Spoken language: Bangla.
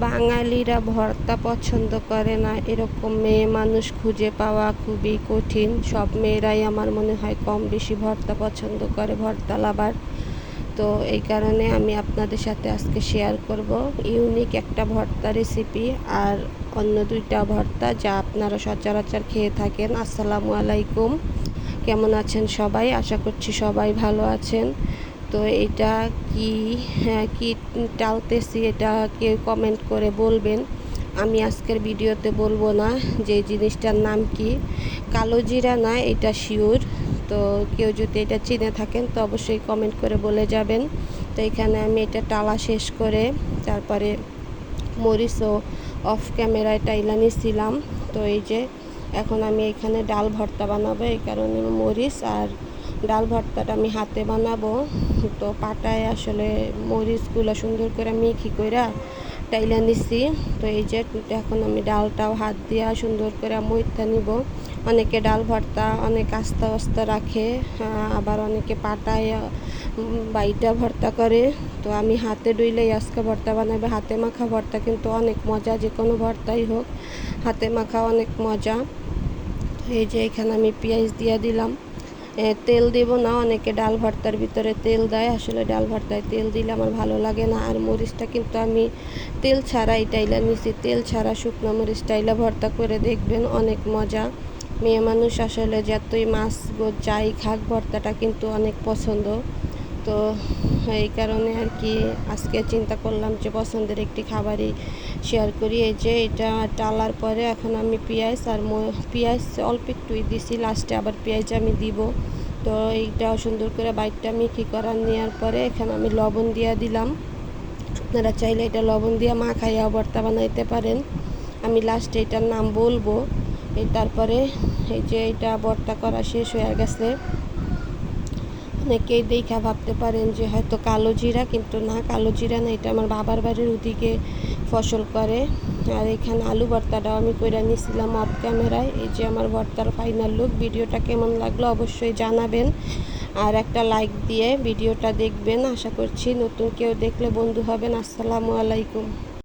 বাঙালিরা ভর্তা পছন্দ করে না। এরকম মেয়ে মানুষ খুঁজে পাওয়া খুবই কঠিন। সব মেয়েরাই আমার মনে হয় কম বেশি ভর্তা পছন্দ করে, ভর্তা লাভার। তো এই কারণে আমি আপনাদের সাথে আজকে শেয়ার করব। ইউনিক একটা ভর্তা রেসিপি আর অন্য দুইটা ভর্তা যা আপনারা সচরাচর খেয়ে থাকেন। আসসালামু আলাইকুম। কেমন আছেন সবাই? আশা করছি সবাই ভালো আছেন। তো এটা কি হ্যাঁ কি টালতেছি এটা কেউ কমেন্ট করে বলবেন। আমি আজকের ভিডিওতে বলব না যে জিনিসটার নাম কি। কালো জিরা না, এটা শিওর তো কেউ যদি এটা চিনে থাকেন তো অবশ্যই কমেন্ট করে বলে যাবেন। তো এখানে আমি এটা টালা শেষ করে তারপরে মরিচও অফ ক্যামেরায় টাইলা নিছিলাম। তো এই যে এখন আমি এখানে ডাল ভর্তা বানাবো, এই কারণে মরিচ আর ডাল ভর্তাটা আমি হাতে বানাবো। তো পাটায় আসলে মরিচগুলো সুন্দর করে মিখি কইরা টাইলা নিছি। তো এই যে এখন আমি ডালটাও হাত দিয়া সুন্দর করে মইতা নিব। অনেকে ডাল ভর্তা, অনেক আস্তা আস্তা রাখে আবার অনেকে পাটায় বাইটা ভর্তা করে। তো আমি হাতে ডুইলে আজকে ভর্তা বানাবে হাতে মাখা ভর্তা কিন্তু অনেক মজা, যে কোনো ভর্তাই হোক। হাতে মাখা অনেক মজা। এই যে এখানে আমি পেঁয়াজ দিয়ে দিলাম। তেল দেব না, অনেকে ডাল ভর্তার ভিতরে তেল দেয়। আসলে ডাল ভর্তায় তেল দিলে আমার ভালো লাগে না। আর মরিচটা কিন্তু আমি তেল ছাড়া টাইলা নিছি। তেল ছাড়া শুকনো মরিচ টাইলা ভর্তা করে দেখবেন অনেক মজা। মেয়ে মানুষ আসলে যতই মাছ যাই খাক, ভর্তাটা কিন্তু অনেক পছন্দ। তো এই কারণে আর কি আজকে চিন্তা করলাম যে পছন্দের একটি খাবারই শেয়ার করি। এই যে এটা টালার পরে এখন আমি পেঁয়াজ আর পেঁয়াজ অল্প একটুই দিছি লাস্টে আবার পেঁয়াজ আমি দিব। তো এইটা সুন্দর করে বাইকটা মিখি করার নেওয়ার পরে এখানে আমি লবণ দিয়ে দিলাম। আপনারা চাইলে এটা লবণ দিয়ে মা খাইয়া ভর্তা বানাইতে পারেন। আমি লাস্টে এটার নাম বলব। এই তারপরে এই যে এটা ভর্তা করা শেষ হয়ে গেছে। অনেকেই দেখা ভাবতে পারেন যে হয়তো কালো জিরা, কিন্তু না, কালো জিরা না, এটা আমার বাবার বাড়ির ওদিকে ফসল করে। আর এখানে আলু ভর্তাটাও আমি কইরা নিয়েছিলাম অফ ক্যামেরায় এই যে আমার ভর্তার ফাইনাল লুক ভিডিওটা কেমন লাগল অবশ্যই জানাবেন। আর একটা লাইক দিয়ে ভিডিওটা দেখবেন। আশা করছি নতুন কেউ দেখলে বন্ধু হবেন। আসসালামু আলাইকুম।